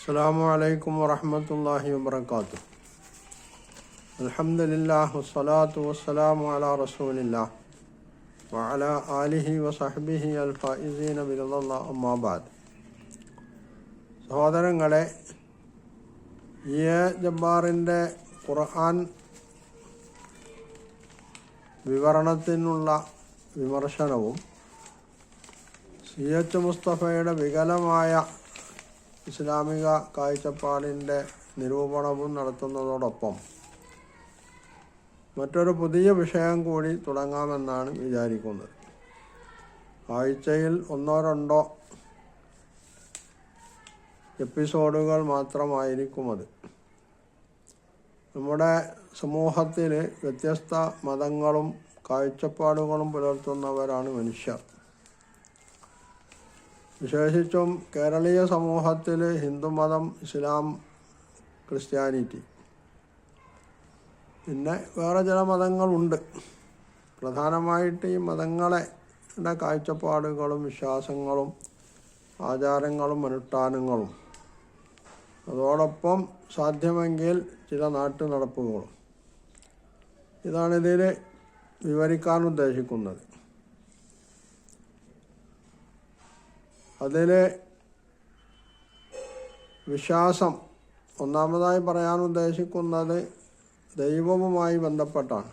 അസ്സാമു അലൈക്കും വറഹമത്തല്ലാഹി വാത്തു അലഹമുല്ലാ വസ്സലാത്തു വസ്സലാമു അല റസൂലില്ലാ വഅല ആലിഹി വസഹബിഹി അൽ ഫൈസീന ബിലുള്ള അമ്മാബാദ് സഹോദരങ്ങളെ എ ജബ്ബാറിന്റെ ഖുർആൻ വിവരണത്തിനുള്ള വിമർശനവും സി എച്ച് മുസ്തഫയുടെ വികലമായ ഇസ്ലാമിക കാഴ്ചപ്പാടിന്റെ നിരൂപണവും നടത്തുന്നതോടൊപ്പം മറ്റൊരു പുതിയ വിഷയം കൂടി തുടങ്ങാമെന്നാണ് വിചാരിക്കുന്നത്. ആഴ്ചയിൽ ഒന്നോ രണ്ടോ എപ്പിസോഡുകൾ മാത്രമായിരിക്കും അത്. നമ്മുടെ സമൂഹത്തിൽ വ്യത്യസ്ത മതങ്ങളും കാഴ്ചപ്പാടുകളും പുലർത്തുന്നവരാണ് മനുഷ്യർ. വിശേഷിച്ചും കേരളീയ സമൂഹത്തിൽ ഹിന്ദുമതം ഇസ്ലാം ക്രിസ്ത്യാനിറ്റി. പിന്നെ വേറെ ചില മതങ്ങളുണ്ട്. പ്രധാനമായിട്ട് ഈ മതങ്ങളെ കാഴ്ചപ്പാടുകളും വിശ്വാസങ്ങളും ആചാരങ്ങളും അനുഷ്ഠാനങ്ങളും. അതോടൊപ്പം സാധ്യമെങ്കിൽ ചില നാട്ടു നടപ്പുകളും ഇതാണിതിൽ വിവരിക്കാൻ ഉദ്ദേശിക്കുന്നത്. അതിൽ വിശ്വാസം ഒന്നാമതായി പറയാൻ ഉദ്ദേശിക്കുന്നത് ദൈവവുമായി ബന്ധപ്പെട്ടാണ്.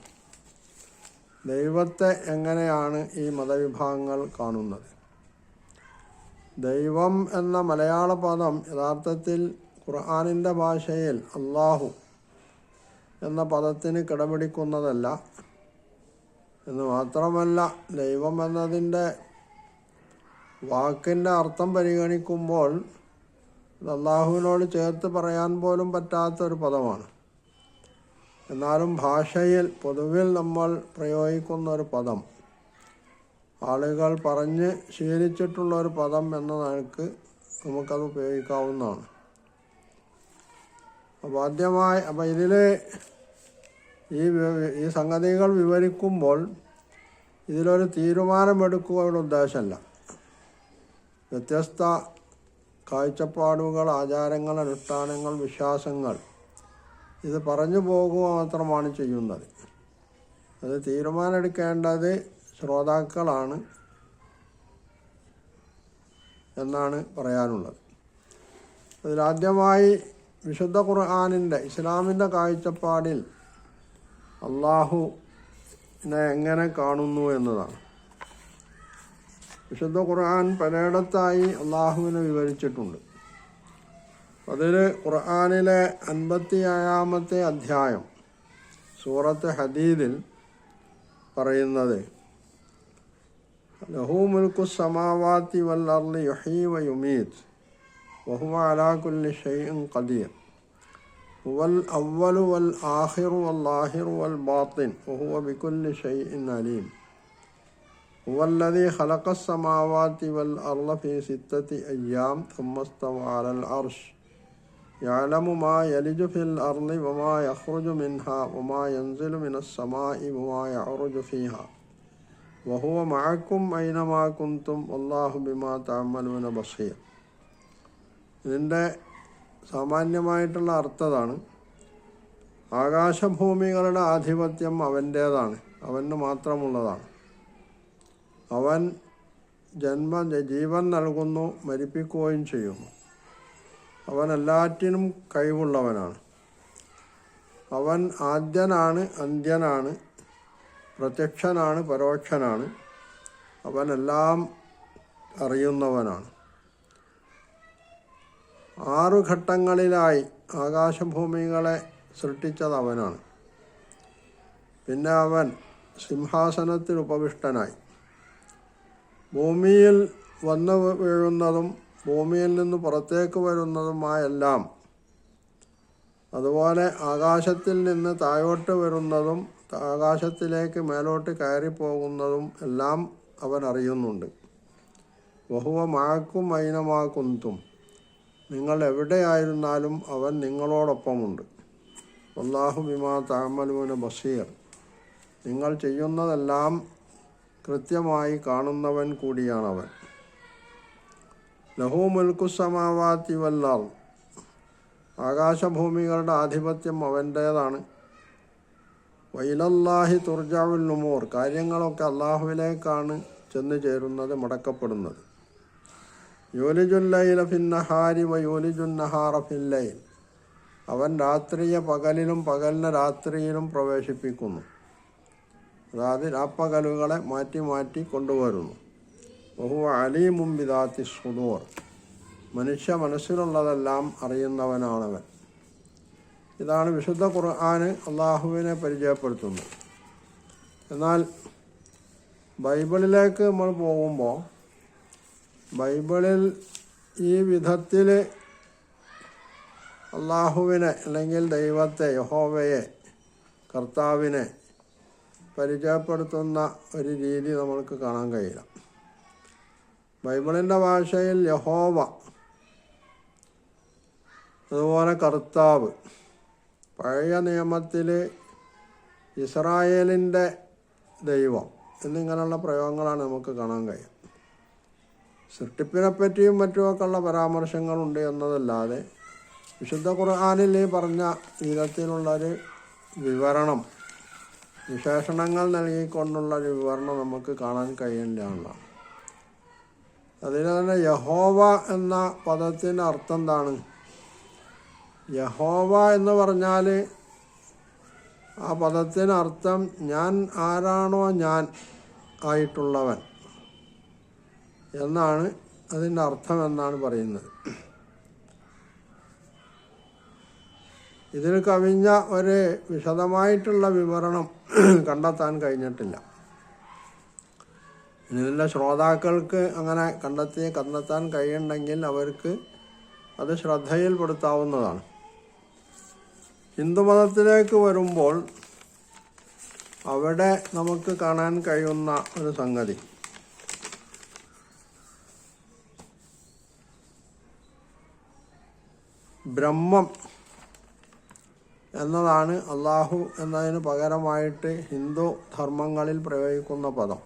ദൈവത്തെ എങ്ങനെയാണ് ഈ മതവിഭാഗങ്ങൾ കാണുന്നത്? ദൈവം എന്ന മലയാള പദം യഥാർത്ഥത്തിൽ ഖുർആാനിന്റെ ഭാഷയിൽ അള്ളാഹു എന്ന പദത്തിന് കിടപിടിക്കുന്നതല്ല. എന്ന് മാത്രമല്ല ദൈവം എന്നതിന്റെ വാക്കിന്റെ അർത്ഥം പരിഗണിക്കുമ്പോൾ അള്ളാഹുവിനോട് ചേർത്ത് പറയാൻ പോലും പറ്റാത്തൊരു പദമാണ്. എന്നാലും ഭാഷയിൽ പൊതുവിൽ നമ്മൾ പ്രയോഗിക്കുന്ന ഒരു പദം ആളുകൾ പറഞ്ഞ് ശീലിച്ചിട്ടുള്ള ഒരു പദം എന്ന നിലയ്ക്ക് നമുക്കത് ഉപയോഗിക്കാവുന്നതാണ്. അപ്പോൾ ആദ്യമായി അപ്പോൾ ഇതിൽ ഈ ഈ സംഗതികൾ വിവരിക്കുമ്പോൾ ഇതിലൊരു തീരുമാനമെടുക്കുക ഉദ്ദേശമല്ല. വ്യത്യസ്ത കാഴ്ചപ്പാടുകൾ ആചാരങ്ങൾ അനുഷ്ഠാനങ്ങൾ വിശ്വാസങ്ങൾ. ഇത് പറഞ്ഞു പോകുക മാത്രമാണ് ചെയ്യുന്നത്. അത് തീരുമാനമെടുക്കേണ്ടത് ശ്രോതാക്കളാണ് എന്നാണ് പറയാനുള്ളത്. അതിലാദ്യമായി വിശുദ്ധ ഖുർആാനിന്റെ ഇസ്ലാമിന്റെ കാഴ്ചപ്പാടിൽ അള്ളാഹുവിനെ എങ്ങനെ കാണുന്നു എന്നതാണ്. വിശുദ്ധ ഖുർആൻ പലയിടത്തായി അള്ളാഹുവിനെ വിവരിച്ചിട്ടുണ്ട്. അതിൽ ഖുർആാനിലെ അൻപത്തി ഏഴാമത്തെ അധ്യായം സൂറത്ത് ഹദീദിൽ പറയുന്നത് ലഹു മുൽക്കു സമാവാത്തി വൽ അർലി യുഹീ വ യുമീത് വഹുവ അലാകുല്ലി ഷൈൻ ഖദീർ വൽ അവ്വലു വൽ ആഹിറു വൽ ആഹിറു വൽ ബാത്തിൻ വഹുവ ബിക്കുല്ലി ഷൈൻ അലീം. الذي خلق السماوات والأرض في ستة أيام ثم استوى على العرش يعلم ما يلج في الأرض وما يخرج منها وما ينزل من السماء وما يعرج فيها وهو معكم أينما كنتم والله بما تعملون بصير ഇതിൻ്റെ സാമാന്യമായിട്ടുള്ള അർത്ഥതാണ് ആകാശഭൂമികളുടെ ആധിപത്യം അവൻ്റേതാണ് അവന് മാത്രമുള്ളതാണ് അവൻ ജന്മ ജീവൻ നൽകുന്നു മരിപ്പിക്കുകയും ചെയ്യുന്നു. അവൻ എല്ലാറ്റിനും കഴിവുള്ളവനാണ്. അവൻ ആദ്യനാണ് അന്ത്യനാണ് പ്രത്യക്ഷനാണ് പരോക്ഷനാണ്. അവനെല്ലാം അറിയുന്നവനാണ്. ആറു ഘട്ടങ്ങളിലായി ആകാശഭൂമികളെ സൃഷ്ടിച്ചത് അവനാണ്. പിന്നെ അവൻ സിംഹാസനത്തിൽ ഉപവിഷ്ടനായി. ഭൂമിയിൽ വന്നു വീഴുന്നതും ഭൂമിയിൽ നിന്ന് പുറത്തേക്ക് വരുന്നതുമായെല്ലാം അതുപോലെ ആകാശത്തിൽ നിന്ന് താഴോട്ട് വരുന്നതും ആകാശത്തിലേക്ക് മേലോട്ട് കയറിപ്പോകുന്നതും എല്ലാം അവൻ അറിയുന്നുണ്ട്. ബഹുവ മാക്കും അയിനമാക്കുന്തും നിങ്ങൾ എവിടെയായിരുന്നാലും അവൻ നിങ്ങളോടൊപ്പമുണ്ട്. അള്ളാഹു ബിമാ താമലുവിന് ബഷീർ നിങ്ങൾ ചെയ്യുന്നതെല്ലാം കൃത്യമായി കാണുന്നവൻ കൂടിയാണവൻ. ലഹു മുൽക്കു സമാവാത്തി വല്ലാർ. ആകാശഭൂമികളുടെ ആധിപത്യം അവന്റേതാണ് വൈലല്ലാഹി തുർജാവുൽ നുമൂർ. കാര്യങ്ങളൊക്കെ അള്ളാഹുവിലേക്കാണ് ചെന്ന് ചേരുന്നത് മുടക്കപ്പെടുന്നത്. യോലിജുല്ലൈല ഫിന്നഹാരി വ യോലിജുന്നഹാറ ഫില്ലൈൽ അവൻ രാത്രിയെ പകലിലും പകലിനെ രാത്രിയിലും പ്രവേശിപ്പിക്കുന്നു. അതായത് രാപ്പകലുകളെ മാറ്റി മാറ്റി കൊണ്ടുവരുന്നു. ബഹു അലീമും വിദാത്തി സുദൂർ. മനുഷ്യ മനസ്സിലുള്ളതെല്ലാം അറിയുന്നവനാണവൻ. ഇതാണ് വിശുദ്ധ ഖുർആാന് അള്ളാഹുവിനെ പരിചയപ്പെടുത്തുന്നത്. എന്നാൽ ബൈബിളിലേക്ക് നമ്മൾ പോകുമ്പോൾ ബൈബിളിൽ ഈ വിധത്തിൽ അള്ളാഹുവിനെ അല്ലെങ്കിൽ ദൈവത്തെ യഹോവയെ കർത്താവിനെ പരിചയപ്പെടുത്തുന്ന ഒരു രീതി നമ്മൾക്ക് കാണാൻ കഴിയില്ല. ബൈബിളിന്റെ ഭാഷയിൽ യഹോവ അതുപോലെ കർത്താവ് പഴയ നിയമത്തിൽ ഇസ്രായേലിന്റെ ദൈവം എന്നിങ്ങനെയുള്ള പ്രയോഗങ്ങളാണ് നമുക്ക് കാണാൻ കഴിയുക. സൃഷ്ടിപ്പിനെ പറ്റിയും മറ്റുമൊക്കെയുള്ള പരാമർശങ്ങളുണ്ട് എന്നതല്ലാതെ വിശുദ്ധ ഖുർആാനിൽ പറഞ്ഞ വിധത്തിലുള്ളൊരു വിവരണം വിശേഷണങ്ങൾ നൽകിക്കൊണ്ടുള്ള ഒരു വിവരണം നമുക്ക് കാണാൻ കഴിയേണ്ടതാണ്. അതിന് തന്നെ യഹോവ എന്ന പദത്തിന്റെ അർത്ഥം എന്താണ്? യഹോവ എന്ന് പറഞ്ഞാൽ ആ പദത്തിന് അർത്ഥം ഞാൻ ആരാണോ ഞാൻ ആയിട്ടുള്ളവൻ എന്നാണ് അതിന്റെ അർത്ഥം എന്നാണ് പറയുന്നത്. ഇതിന് കവിഞ്ഞ ഒരു വിശദമായിട്ടുള്ള വിവരണം കണ്ടെത്താൻ കഴിഞ്ഞിട്ടില്ല. ഇതിന്റെ ശ്രോതാക്കൾക്ക് അങ്ങനെ കണ്ടെത്തി കണ്ടെത്താൻ കഴിയുണ്ടെങ്കിൽ അവർക്ക് അത് ശ്രദ്ധയിൽപ്പെടുത്താവുന്നതാണ്. ഹിന്ദുമതത്തിലേക്ക് വരുമ്പോൾ അവിടെ നമുക്ക് കാണാൻ കഴിയുന്ന ഒരു സംഗതി. ബ്രഹ്മം എന്നതാണ് അള്ളാഹു എന്നതിന് പകരമായിട്ട് ഹിന്ദു ധർമ്മങ്ങളിൽ പ്രയോഗിക്കുന്ന പദം.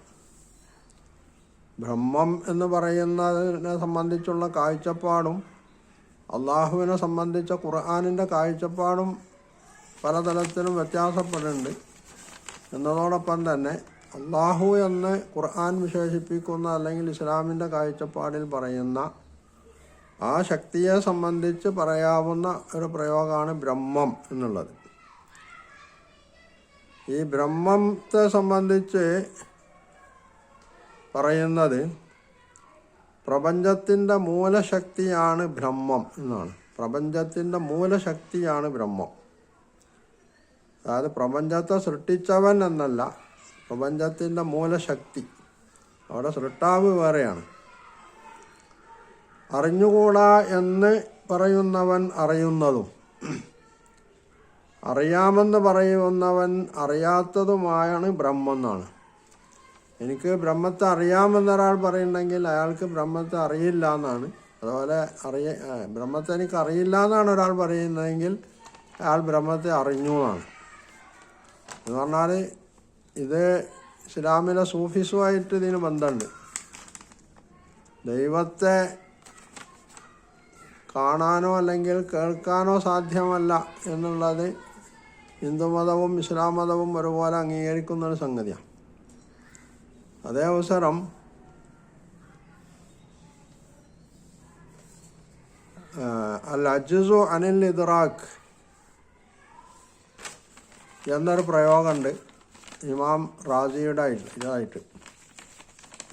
ബ്രഹ്മം എന്ന് പറയുന്നതിനെ സംബന്ധിച്ചുള്ള കാഴ്ചപ്പാടും അള്ളാഹുവിനെ സംബന്ധിച്ച ഖുർആാനിന്റെ കാഴ്ചപ്പാടും പലതരത്തിലും വ്യത്യാസപ്പെടുന്നുണ്ട്. എന്നതോടൊപ്പം തന്നെ അള്ളാഹു എന്ന് ഖുർആൻ വിശേഷിപ്പിക്കുന്ന അല്ലെങ്കിൽ ഇസ്ലാമിന്റെ കാഴ്ചപ്പാടിൽ പറയുന്ന ആ ശക്തിയെ സംബന്ധിച്ച് പറയാവുന്ന ഒരു പ്രയോഗമാണ് ബ്രഹ്മം എന്നുള്ളത്. ഈ ബ്രഹ്മത്തെ സംബന്ധിച്ച് പറയുന്നത് പ്രപഞ്ചത്തിന്റെ മൂലശക്തിയാണ് ബ്രഹ്മം എന്നാണ്. പ്രപഞ്ചത്തിന്റെ മൂലശക്തിയാണ് ബ്രഹ്മം. അതായത് പ്രപഞ്ചത്തെ സൃഷ്ടിച്ചവൻ എന്നല്ല പ്രപഞ്ചത്തിന്റെ മൂലശക്തി. അവിടെ സൃഷ്ടാവ് വേറെയാണ്. അറിഞ്ഞുകൂടാ എന്ന് പറയുന്നവൻ അറിയുന്നതും. അറിയാമെന്ന് പറയുന്നവൻ അറിയാത്തതുമായാണ് ബ്രഹ്മം എന്നാണ് എനിക്ക് ബ്രഹ്മത്തെ അറിയാമെന്നൊരാൾ പറയുന്നുണ്ടെങ്കിൽ അയാൾക്ക് ബ്രഹ്മത്തെ അറിയില്ല എന്നാണ്. അതുപോലെ അറിയ ബ്രഹ്മത്തെ എനിക്ക് അറിയില്ല എന്നാണ് ഒരാൾ പറയുന്നതെങ്കിൽ അയാൾ ബ്രഹ്മത്തെ അറിഞ്ഞു എന്നാണ്. എന്ന് പറഞ്ഞാൽ ഇത് ഇസ്ലാമിലെ സൂഫിസുമായിട്ട് ഇതിന് ബന്ധമുണ്ട്. ദൈവത്തെ കാണാനോ അല്ലെങ്കിൽ കേൾക്കാനോ സാധ്യമല്ല എന്നുള്ളത് ഹിന്ദുമതവും ഇസ്ലാം മതവും ഒരുപോലെ അംഗീകരിക്കുന്ന ഒരു സംഗതിയാണ്. അതേ അവസരം അൽ അജുസു അനിൽ ഇദ്റാഖ് എന്നൊരു പ്രയോഗമുണ്ട് ഇമാം റാസിയുടെ ഇതായിട്ട്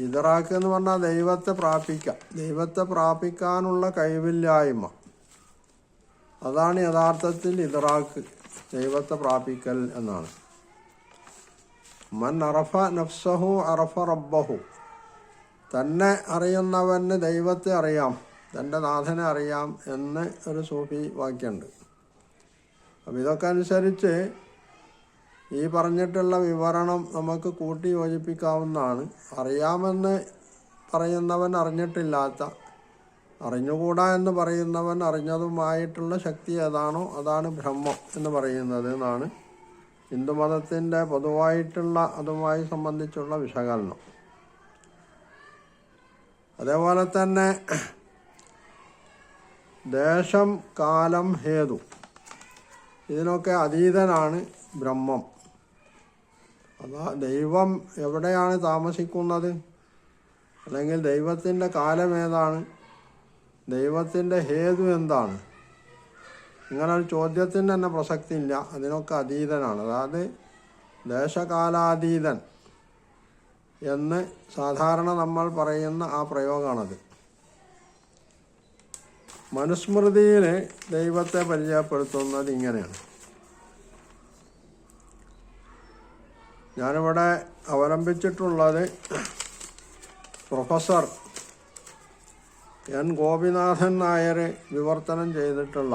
ഇദ്റാഖ് എന്ന് പറഞ്ഞാൽ ദൈവത്തെ പ്രാപിക്കാം. ദൈവത്തെ പ്രാപിക്കാനുള്ള കഴിവില്ലായ്മ. അതാണ് യഥാർത്ഥത്തിൽ ഇതറാക്ക് ദൈവത്തെ പ്രാപിക്കൽ എന്നാണ്. മൻ അറഫ നഫ്സഹു അറഫ റബ്ബഹു. തന്നെ അറിയുന്നവന് ദൈവത്തെ അറിയാം തന്റെ നാഥനെ അറിയാം എന്ന് ഒരു സൂഫി വാക്യമുണ്ട്. അപ്പം ഇതൊക്കെ അനുസരിച്ച് ഈ പറഞ്ഞിട്ടുള്ള വിവരണം നമുക്ക് കൂട്ടി യോജിപ്പിക്കാവുന്നതാണ് അറിയാമെന്ന് പറയുന്നവൻ അറിഞ്ഞിട്ടില്ലാത്ത അറിഞ്ഞുകൂടാ എന്ന് പറയുന്നവൻ അറിഞ്ഞതുമായിട്ടുള്ള ശക്തി ഏതാണോ അതാണ് ബ്രഹ്മം എന്ന് പറയുന്നത് എന്നാണ് ഹിന്ദുമതത്തിന്റെ പൊതുവായിട്ടുള്ള അതുമായി സംബന്ധിച്ചുള്ള വിശകലനം. അതേപോലെ തന്നെ ദേശം കാലം ഹേതു ഇതിനൊക്കെ അതീതനാണ് ബ്രഹ്മം. അതാ ദൈവം എവിടെയാണ് താമസിക്കുന്നത്? അല്ലെങ്കിൽ ദൈവത്തിന്റെ കാലം ഏതാണ്? ദൈവത്തിന്റെ ഹേതു എന്താണ്? ഇങ്ങനൊരു ചോദ്യത്തിന് തന്നെ പ്രസക്തി ഇല്ല അതിനൊക്കെ അതീതനാണ്. അതായത് ദേശകാലാതീതൻ എന്ന് സാധാരണ നമ്മൾ പറയുന്ന ആ പ്രയോഗമാണത് മനുസ്മൃതിയിൽ ദൈവത്തെ പരിചയപ്പെടുത്തുന്നത് ഇങ്ങനെയാണ്. ഞാനിവിടെ അവലംബിച്ചിട്ടുള്ളത് പ്രൊഫസർ എൻ ഗോപിനാഥൻ നായർ വിവർത്തനം ചെയ്തിട്ടുള്ള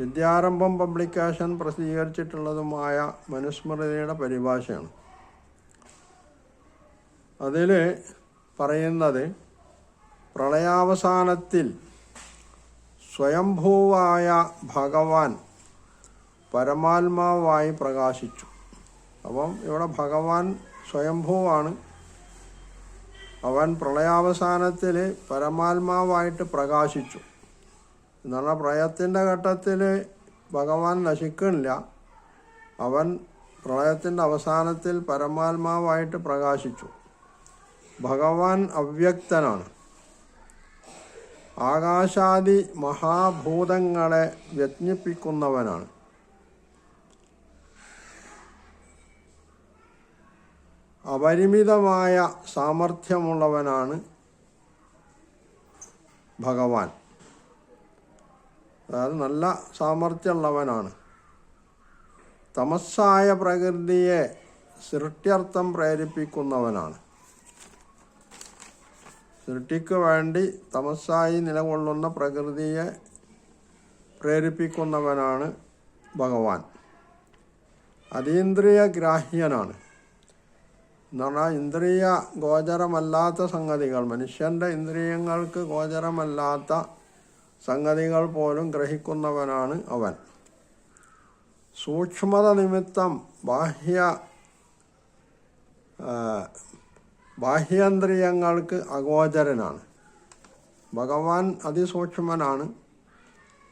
വിദ്യാരംഭം പബ്ലിക്കേഷൻ പ്രസിദ്ധീകരിച്ചിട്ടുള്ളതുമായ മനുസ്മൃതിയുടെ പരിഭാഷയാണ്. അതിൽ പറയുന്നത് പ്രളയാവസാനത്തിൽ സ്വയംഭൂവായ ഭഗവാൻ പരമാത്മാവായി പ്രകാശിച്ചു. അപ്പം ഇവിടെ ഭഗവാൻ സ്വയംഭൂവാണ്. അവൻ പ്രളയാവസാനത്തിൽ പരമാത്മാവായിട്ട് പ്രകാശിച്ചു. എന്ന് പറഞ്ഞാൽ പ്രളയത്തിന്റെ ഘട്ടത്തിൽ ഭഗവാൻ നശിക്കുന്നില്ല. അവൻ പ്രളയത്തിന്റെ അവസാനത്തിൽ പരമാത്മാവായിട്ട് പ്രകാശിച്ചു. ഭഗവാൻ അവ്യക്തനാണ്. ആകാശാദി മഹാഭൂതങ്ങളെ വ്യജ്ഞിപ്പിക്കുന്നവനാണ്. അപരിമിതമായ സാമർഥ്യമുള്ളവനാണ് ഭഗവാൻ. അതായത് നല്ല സാമർഥ്യമുള്ളവനാണ്. തമസ്സായ പ്രകൃതിയെ സൃഷ്ട്യർത്ഥം പ്രേരിപ്പിക്കുന്നവനാണ്. സൃഷ്ടിക്ക് വേണ്ടി തമസ്സായി നിലകൊള്ളുന്ന പ്രകൃതിയെ പ്രേരിപ്പിക്കുന്നവനാണ് ഭഗവാൻ. അതീന്ദ്രിയ ഗ്രാഹ്യനാണ് എന്ന് പറഞ്ഞാൽ ഇന്ദ്രിയ ഗോചരമല്ലാത്ത സംഗതികൾ മനുഷ്യന്റെ ഇന്ദ്രിയങ്ങൾക്ക് ഗോചരമല്ലാത്ത സംഗതികൾ പോലും ഗ്രഹിക്കുന്നവനാണ് അവൻ. സൂക്ഷ്മത നിമിത്തം ബാഹ്യ ബാഹ്യേന്ദ്രിയങ്ങൾക്ക് അഗോചരനാണ്. ഭഗവാൻ അതിസൂക്ഷ്മനാണ്.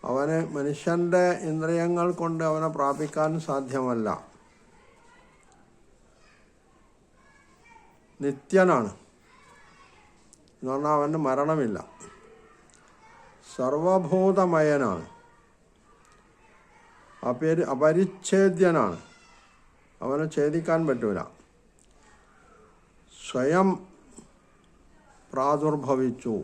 അവന് മനുഷ്യന്റെ ഇന്ദ്രിയങ്ങൾ കൊണ്ട് അവനെ പ്രാപിക്കാൻ സാധ്യമല്ല. നിത്യനാണ്. എന്ന് പറഞ്ഞാൽ അവന് മരണമില്ല. സർവഭൂതമയനാണ്. അപരി അപരിച്ഛേദ്യനാണ്. അവനെ ഛേദിക്കാൻ പറ്റൂല. സ്വയം പ്രാദുർഭവിച്ചു.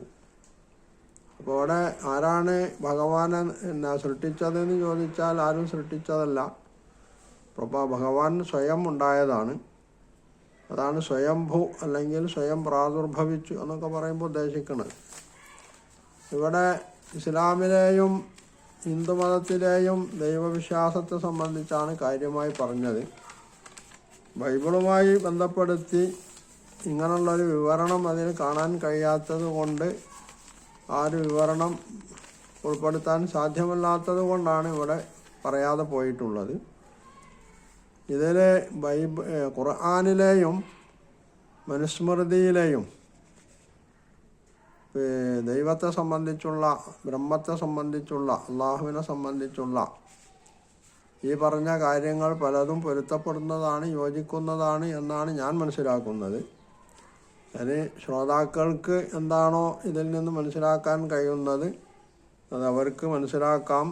അപ്പോൾ അവിടെ ആരാണ് ഭഗവാനെ എന്നാ സൃഷ്ടിച്ചതെന്ന് ചോദിച്ചാൽ ആരും സൃഷ്ടിച്ചതല്ല. അപ്പോൾ ഭഗവാൻ സ്വയം ഉണ്ടായതാണ്. അതാണ് സ്വയംഭൂ അല്ലെങ്കിൽ സ്വയം പ്രാദുർഭവിച്ചു എന്നൊക്കെ പറയുമ്പോൾ ഉദ്ദേശിക്കുന്നത് ഇവിടെ ഇസ്ലാമിലെയും ഹിന്ദുമതത്തിലെയും ദൈവവിശ്വാസത്തെ സംബന്ധിച്ചാണ് കാര്യമായി പറഞ്ഞത്. ബൈബിളുമായി ബന്ധപ്പെടുത്തി ഇങ്ങനെയുള്ളൊരു വിവരണം അതിൽ കാണാൻ കഴിയാത്തത് കൊണ്ട് ആ ഒരു വിവരണം ഉൾപ്പെടുത്താൻ സാധ്യമല്ലാത്തത് കൊണ്ടാണ് ഇവിടെ പറയാതെ പോയിട്ടുള്ളത്. ഇതിൽ ബൈബ് ഖുർആാനിലെയും മനുസ്മൃതിയിലെയും ദൈവത്തെ സംബന്ധിച്ചുള്ള ബ്രഹ്മത്തെ സംബന്ധിച്ചുള്ള അള്ളാഹുവിനെ സംബന്ധിച്ചുള്ള ഈ പറഞ്ഞ കാര്യങ്ങൾ പലതും പൊരുത്തപ്പെടുന്നതാണ് യോജിക്കുന്നതാണ് എന്നാണ് ഞാൻ മനസ്സിലാക്കുന്നത്. അതിന് ശ്രോതാക്കൾക്ക് എന്താണോ ഇതിൽ നിന്ന് മനസ്സിലാക്കാൻ കഴിയുന്നത് അത് അവർക്ക് മനസ്സിലാക്കാം.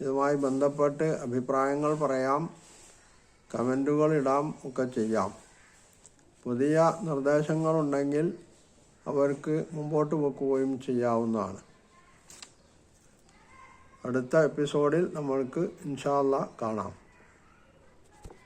ഇതുമായി ബന്ധപ്പെട്ട് അഭിപ്രായങ്ങൾ പറയാം. കമന്റുകൾ ഇടാം ഒക്കെ ചെയ്യാം. പുതിയ നിർദ്ദേശങ്ങളുണ്ടെങ്കിൽ അവർക്ക് മുമ്പോട്ട് വെക്കുകയും ചെയ്യാവുന്നതാണ്. അടുത്ത എപ്പിസോഡിൽ നമ്മൾക്ക് ഇൻഷാല്ല കാണാം.